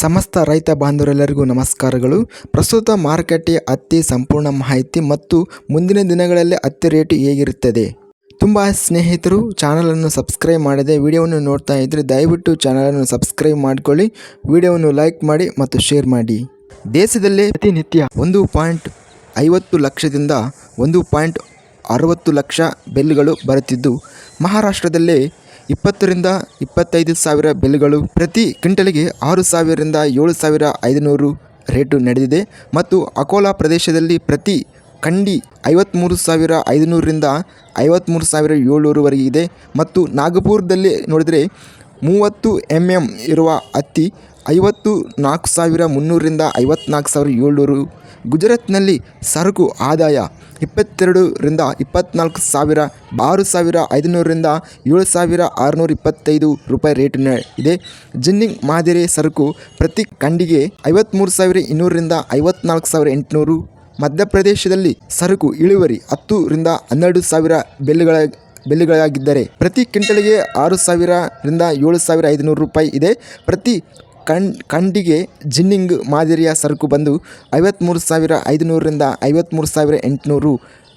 ಸಮಸ್ತ ರೈತ ಬಾಂಧವರೆಲ್ಲರಿಗೂ ನಮಸ್ಕಾರಗಳು. ಪ್ರಸ್ತುತ ಮಾರುಕಟ್ಟೆಯ ಹತ್ತಿ ಸಂಪೂರ್ಣ ಮಾಹಿತಿ ಮತ್ತು ಮುಂದಿನ ದಿನಗಳಲ್ಲಿ ಹತ್ತಿ ರೇಟು ಹೇಗಿರುತ್ತದೆ? ತುಂಬ ಸ್ನೇಹಿತರು, ಚಾನಲನ್ನು ಸಬ್ಸ್ಕ್ರೈಬ್ ಮಾಡದೆ ವಿಡಿಯೋವನ್ನು ನೋಡ್ತಾ ಇದ್ದರೆ ದಯವಿಟ್ಟು ಚಾನಲನ್ನು ಸಬ್ಸ್ಕ್ರೈಬ್ ಮಾಡಿಕೊಳ್ಳಿ, ವಿಡಿಯೋವನ್ನು ಲೈಕ್ ಮಾಡಿ ಮತ್ತು ಶೇರ್ ಮಾಡಿ. ದೇಶದಲ್ಲೇ ಪ್ರತಿನಿತ್ಯ ಒಂದು ಪಾಯಿಂಟ್ ಐವತ್ತು ಲಕ್ಷದಿಂದ ಒಂದು ಪಾಯಿಂಟ್ ಅರುವತ್ತು ಲಕ್ಷ ಬೆಲ್ಗಳು ಬರುತ್ತಿದ್ದು, ಮಹಾರಾಷ್ಟ್ರದಲ್ಲೇ ಇಪ್ಪತ್ತರಿಂದ ಇಪ್ಪತ್ತೈದು ಸಾವಿರ ಬೆಲ್ಗಳು ಪ್ರತಿ ಕ್ವಿಂಟಲಿಗೆ ಆರು ಸಾವಿರದಿಂದ ಏಳು ಸಾವಿರ ಐದುನೂರು ರೇಟು ನಡೆದಿದೆ ಮತ್ತು ಅಕೋಲಾ ಪ್ರದೇಶದಲ್ಲಿ ಪ್ರತಿ ಕಂಡಿ ಐವತ್ತ್ಮೂರು ಸಾವಿರ ಐದುನೂರರಿಂದ ಐವತ್ತ್ಮೂರು ಸಾವಿರ ಏಳ್ನೂರುವರೆಗೆ ಮತ್ತು ನಾಗಪುರದಲ್ಲಿ ನೋಡಿದರೆ ಮೂವತ್ತು ಎಂ ಎಂ ಇರುವ ಹತ್ತಿ ಐವತ್ತು ನಾಲ್ಕು ಸಾವಿರ ಮುನ್ನೂರರಿಂದ ಐವತ್ನಾಲ್ಕು ಸಾವಿರ ಏಳ್ನೂರು. ಗುಜರಾತ್ನಲ್ಲಿ ಸರಕು ಆದಾಯ ಇಪ್ಪತ್ತೆರಡರಿಂದ ಇಪ್ಪತ್ನಾಲ್ಕು ಸಾವಿರ, ಆರು ಸಾವಿರ ಐದುನೂರರಿಂದ ಏಳು ಸಾವಿರ ಆರುನೂರ ಇಪ್ಪತ್ತೈದು ರೂಪಾಯಿ ರೇಟಿನ ಇದೆ. ಜಿನ್ನಿಂಗ್ ಮಾದರಿ ಸರಕು ಪ್ರತಿ ಕಂಡಿಗೆ ಐವತ್ತ್ಮೂರು ಸಾವಿರ ಇನ್ನೂರರಿಂದ ಐವತ್ನಾಲ್ಕು ಸಾವಿರ ಎಂಟುನೂರು. ಮಧ್ಯಪ್ರದೇಶದಲ್ಲಿ ಸರಕು ಇಳುವರಿ ಹತ್ತರಿಂದ ಹನ್ನೆರಡು ಸಾವಿರ ಬೆಲ್ಗಳ ಬೆಲ್ಗಳಾಗಿದ್ದರೆ ಪ್ರತಿ ಕ್ವಿಂಟಲ್ಗೆ ಆರು ಸಾವಿರದಿಂದ ಏಳು ಸಾವಿರ ಐದುನೂರು ರೂಪಾಯಿ ಇದೆ. ಪ್ರತಿ ಕಣ್ ಕಂಡಿಗೆ ಜಿನ್ನಿಂಗ್ ಮಾದರಿಯ ಸರಕು ಬಂದು ಐವತ್ತ್ಮೂರು ಸಾವಿರ ಐದುನೂರರಿಂದ ಐವತ್ತ್ಮೂರು ಸಾವಿರ ಎಂಟುನೂರು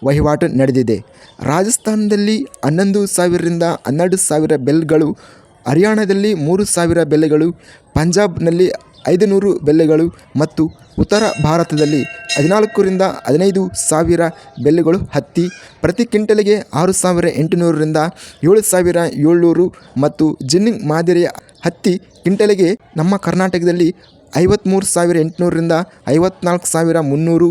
ವಹಿವಾಟು ನಡೆದಿದೆ. ರಾಜಸ್ಥಾನದಲ್ಲಿ ಹನ್ನೊಂದು ಸಾವಿರದಿಂದ ಹನ್ನೆರಡು ಸಾವಿರ ಬೆಲ್ಗಳು, ಹರಿಯಾಣದಲ್ಲಿ ಮೂರು ಸಾವಿರ ಬೆಲೆಗಳು, ಪಂಜಾಬ್ನಲ್ಲಿ ಐದುನೂರು ಬೆಲ್ಲೆಗಳು ಮತ್ತು ಉತ್ತರ ಭಾರತದಲ್ಲಿ ಹದಿನಾಲ್ಕರಿಂದ ಹದಿನೈದು ಸಾವಿರ ಬೆಲ್ಲೆಗಳು ಹತ್ತಿ, ಪ್ರತಿ ಕ್ವಿಂಟಲಿಗೆ ಆರು ಸಾವಿರ ಎಂಟುನೂರರಿಂದ ಏಳು ಸಾವಿರ ಏಳ್ನೂರು ಮತ್ತು ಜಿನ್ನಿಂಗ್ ಮಾದರಿಯ ಹತ್ತಿ ಕ್ವಿಂಟಲಿಗೆ ನಮ್ಮ ಕರ್ನಾಟಕದಲ್ಲಿ ಐವತ್ತ್ಮೂರು ಸಾವಿರ ಎಂಟುನೂರರಿಂದ ಐವತ್ನಾಲ್ಕು ಸಾವಿರ ಮುನ್ನೂರು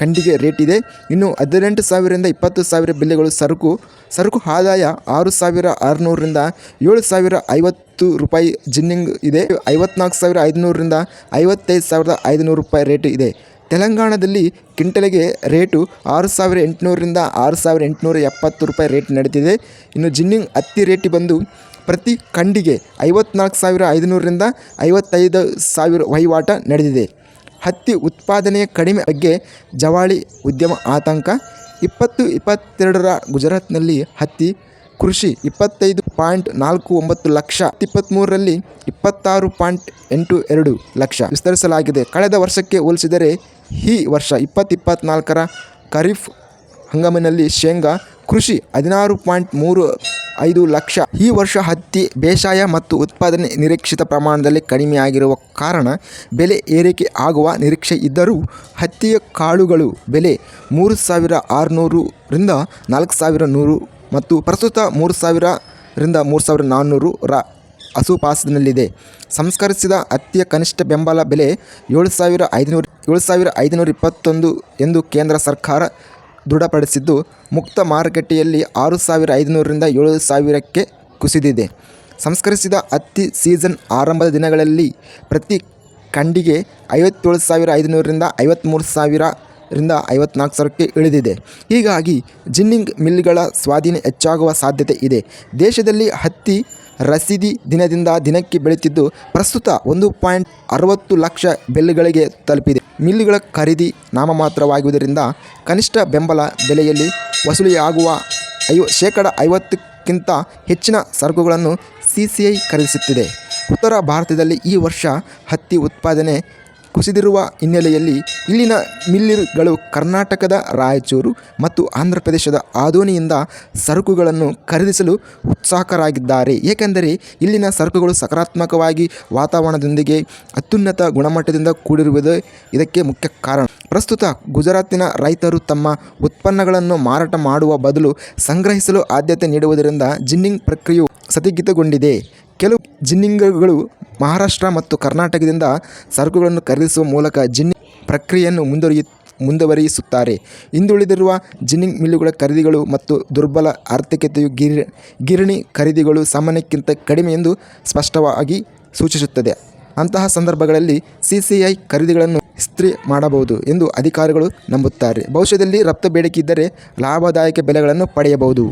ಕಂಡಿಗೆ ರೇಟ್ ಇದೆ. ಇನ್ನು ಹದಿನೆಂಟು ಸಾವಿರದಿಂದ ಇಪ್ಪತ್ತು ಸಾವಿರ ಬೆಲೆಗಳು ಸರಕು. ಸರಕು ಆದಾಯ ಆರು ಸಾವಿರ ಆರುನೂರರಿಂದ ಏಳು ಸಾವಿರ ಐವತ್ತು ರೂಪಾಯಿ ಜಿನ್ನಿಂಗ್ ಇದೆ. ಐವತ್ನಾಲ್ಕು ಸಾವಿರ ಐದುನೂರರಿಂದ ಐವತ್ತೈದು ಸಾವಿರದ ಐದುನೂರು ರೂಪಾಯಿ ರೇಟ್ ಇದೆ. ತೆಲಂಗಾಣದಲ್ಲಿ ಕ್ವಿಂಟಲ್ಗೆ ರೇಟು ಆರು ಸಾವಿರ ಎಂಟುನೂರರಿಂದ ಆರು ಸಾವಿರ ಎಂಟುನೂರ ಎಪ್ಪತ್ತು ರೂಪಾಯಿ ರೇಟ್ ನಡೀತಿದೆ ಇನ್ನು ಜಿನ್ನಿಂಗ್ ಹತ್ತಿ ರೇಟ್ ಬಂದು ಪ್ರತಿ ಕಂಡಿಗೆ ಐವತ್ನಾಲ್ಕು ಸಾವಿರ ಐದುನೂರರಿಂದ ಐವತ್ತೈದು ಸಾವಿರ ವಹಿವಾಟ ನಡೆದಿದೆ. ಹತ್ತಿ ಉತ್ಪಾದನೆಯ ಕಡಿಮೆ ಬಗ್ಗೆ ಜವಾಳಿ ಉದ್ಯಮ ಆತಂಕ. ಇಪ್ಪತ್ತು ಇಪ್ಪತ್ತೆರಡರ ಗುಜರಾತ್ನಲ್ಲಿ ಹತ್ತಿ ಕೃಷಿ ಇಪ್ಪತ್ತೈದು ಪಾಯಿಂಟ್ ನಾಲ್ಕು ಒಂಬತ್ತು ಲಕ್ಷ ಇಪ್ಪತ್ತ್ಮೂರರಲ್ಲಿ ಇಪ್ಪತ್ತಾರು ಪಾಯಿಂಟ್ ಎಂಟು ಎರಡು ಲಕ್ಷ ವಿಸ್ತರಿಸಲಾಗಿದೆ. ಕಳೆದ ವರ್ಷಕ್ಕೆ ಹೋಲಿಸಿದರೆ ಈ ವರ್ಷ ಇಪ್ಪತ್ತಿಪ್ಪತ್ನಾಲ್ಕರ ಖರೀಫ್ ಹಂಗಾಮಿನಲ್ಲಿ ಶೇಂಗಾ ಕೃಷಿ ಹದಿನಾರು ಪಾಯಿಂಟ್ ಮೂರು ಐದು ಲಕ್ಷ. ಈ ವರ್ಷ ಹತ್ತಿ ಬೇಸಾಯ ಮತ್ತು ಉತ್ಪಾದನೆ ನಿರೀಕ್ಷಿತ ಪ್ರಮಾಣದಲ್ಲಿ ಕಡಿಮೆಯಾಗಿರುವ ಕಾರಣ ಬೆಲೆ ಏರಿಕೆ ಆಗುವ ನಿರೀಕ್ಷೆ ಇದ್ದರೂ ಹತ್ತಿಯ ಕಾಳುಗಳು ಬೆಲೆ ಮೂರು ಸಾವಿರ ಆರುನೂರರಿಂದ ನಾಲ್ಕು ಸಾವಿರ ನೂರು ಮತ್ತು ಪ್ರಸ್ತುತ ಮೂರು ಸಾವಿರರಿಂದ ಮೂರು ಸಾವಿರ ನಾನ್ನೂರು ರ ಆಸುಪಾಸಿನಲ್ಲಿದೆ ಸಂಸ್ಕರಿಸಿದ ಹತ್ತಿಯ ಕನಿಷ್ಠ ಬೆಂಬಲ ಬೆಲೆ ಏಳು ಸಾವಿರ ಐದುನೂರು, ಏಳು ಸಾವಿರ ಐದುನೂರ ಇಪ್ಪತ್ತೊಂದು ಎಂದು ಕೇಂದ್ರ ಸರ್ಕಾರ ದೃಢಪಡಿಸಿದ್ದು, ಮುಕ್ತ ಮಾರುಕಟ್ಟೆಯಲ್ಲಿ ಆರು ಸಾವಿರ ಐದುನೂರರಿಂದ ಏಳು ಸಾವಿರಕ್ಕೆ ಕುಸಿದಿದೆ. ಸಂಸ್ಕರಿಸಿದ ಹತ್ತಿ ಸೀಸನ್ ಆರಂಭದ ದಿನಗಳಲ್ಲಿ ಪ್ರತಿ ಖಂಡಿಗೆ ಐವತ್ತೇಳು ಸಾವಿರ ಐದುನೂರರಿಂದ ಐವತ್ತ್ಮೂರು ಸಾವಿರರಿಂದ ಐವತ್ನಾಲ್ಕು ಸಾವಿರಕ್ಕೆ ಇಳಿದಿದೆ. ಹೀಗಾಗಿ ಜಿನ್ನಿಂಗ್ ಮಿಲ್ಗಳ ಸ್ವಾಧೀನ ಹೆಚ್ಚಾಗುವ ಸಾಧ್ಯತೆ ಇದೆ. ದೇಶದಲ್ಲಿ ಹತ್ತಿ ರಸೀದಿ ದಿನದಿಂದ ದಿನಕ್ಕೆ ಬೆಳೆಯುತ್ತಿದ್ದು, ಪ್ರಸ್ತುತ ಒಂದು ಪಾಯಿಂಟ್ ಅರವತ್ತು ಲಕ್ಷ ಬೆಲ್ಗಳಿಗೆ ತಲುಪಿದೆ. ಮಿಲ್ಲುಗಳ ಖರೀದಿ ನಾಮಮಾತ್ರವಾಗುವುದರಿಂದ ಕನಿಷ್ಠ ಬೆಂಬಲ ಬೆಲೆಯಲ್ಲಿ ವಸೂಲಿಯಾಗುವ ಐವ, ಶೇಕಡ ಐವತ್ತಕ್ಕಿಂತ ಹೆಚ್ಚಿನ ಸರಕುಗಳನ್ನು ಸಿ ಸಿ ಖರೀದಿಸುತ್ತಿದೆ. ಉತ್ತರ ಭಾರತದಲ್ಲಿ ಈ ವರ್ಷ ಹತ್ತಿ ಉತ್ಪಾದನೆ ಕುಸಿದಿರುವ ಹಿನ್ನೆಲೆಯಲ್ಲಿ ಇಲ್ಲಿನ ಮಿಲ್ಲಿಗಳು ಕರ್ನಾಟಕದ ರಾಯಚೂರು ಮತ್ತು ಆಂಧ್ರ ಪ್ರದೇಶದ ಆದೋನಿಯಿಂದ ಸರಕುಗಳನ್ನು ಖರೀದಿಸಲು ಉತ್ಸುಕರಾಗಿದ್ದಾರೆ ಏಕೆಂದರೆ ಇಲ್ಲಿನ ಸರಕುಗಳು ಸಕಾರಾತ್ಮಕವಾಗಿ ವಾತಾವರಣದೊಂದಿಗೆ ಅತ್ಯುನ್ನತ ಗುಣಮಟ್ಟದಿಂದ ಕೂಡಿರುವುದೇ ಇದಕ್ಕೆ ಮುಖ್ಯ ಕಾರಣ. ಪ್ರಸ್ತುತ ಗುಜರಾತಿನ ರೈತರು ತಮ್ಮ ಉತ್ಪನ್ನಗಳನ್ನು ಮಾರಾಟ ಮಾಡುವ ಬದಲು ಸಂಗ್ರಹಿಸಲು ಆದ್ಯತೆ ನೀಡುವುದರಿಂದ ಜಿನ್ನಿಂಗ್ ಪ್ರಕ್ರಿಯೆಯು ಸತಿಗಿತಗೊಂಡಿದೆ. ಕೆಲವು ಜಿನ್ನಿಂಗ್ಗಳು ಮಹಾರಾಷ್ಟ್ರ ಮತ್ತು ಕರ್ನಾಟಕದಿಂದ ಸರಕುಗಳನ್ನು ಖರೀದಿಸುವ ಮೂಲಕ ಜಿನ್ನಿಂಗ್ ಪ್ರಕ್ರಿಯೆಯನ್ನು ಮುಂದುವರಿಯು, ಮುಂದುವರಿಸುತ್ತಾರೆ. ಹಿಂದುಳಿದಿರುವ ಜಿನ್ನಿಂಗ್ ಮಿಲ್ಲುಗಳ ಖರೀದಿಗಳು ಮತ್ತು ದುರ್ಬಲ ಆರ್ಥಿಕತೆಯು ಗಿರ್, ಗಿರಣಿ ಖರೀದಿಗಳು ಸಾಮಾನ್ಯಕ್ಕಿಂತ ಕಡಿಮೆ ಎಂದು ಸ್ಪಷ್ಟವಾಗಿ ಸೂಚಿಸುತ್ತದೆ. ಅಂತಹ ಸಂದರ್ಭಗಳಲ್ಲಿ ಸಿ ಸಿ ಐ ಖರೀದಿಗಳನ್ನು ಇಸ್ತ್ರಿ ಮಾಡಬಹುದು ಎಂದು ಅಧಿಕಾರಿಗಳು ನಂಬುತ್ತಾರೆ. ಭವಿಷ್ಯದಲ್ಲಿ ರಫ್ತು ಬೇಡಿಕೆ ಇದ್ದರೆ ಲಾಭದಾಯಕ ಬೆಲೆಗಳನ್ನು ಪಡೆಯಬಹುದು.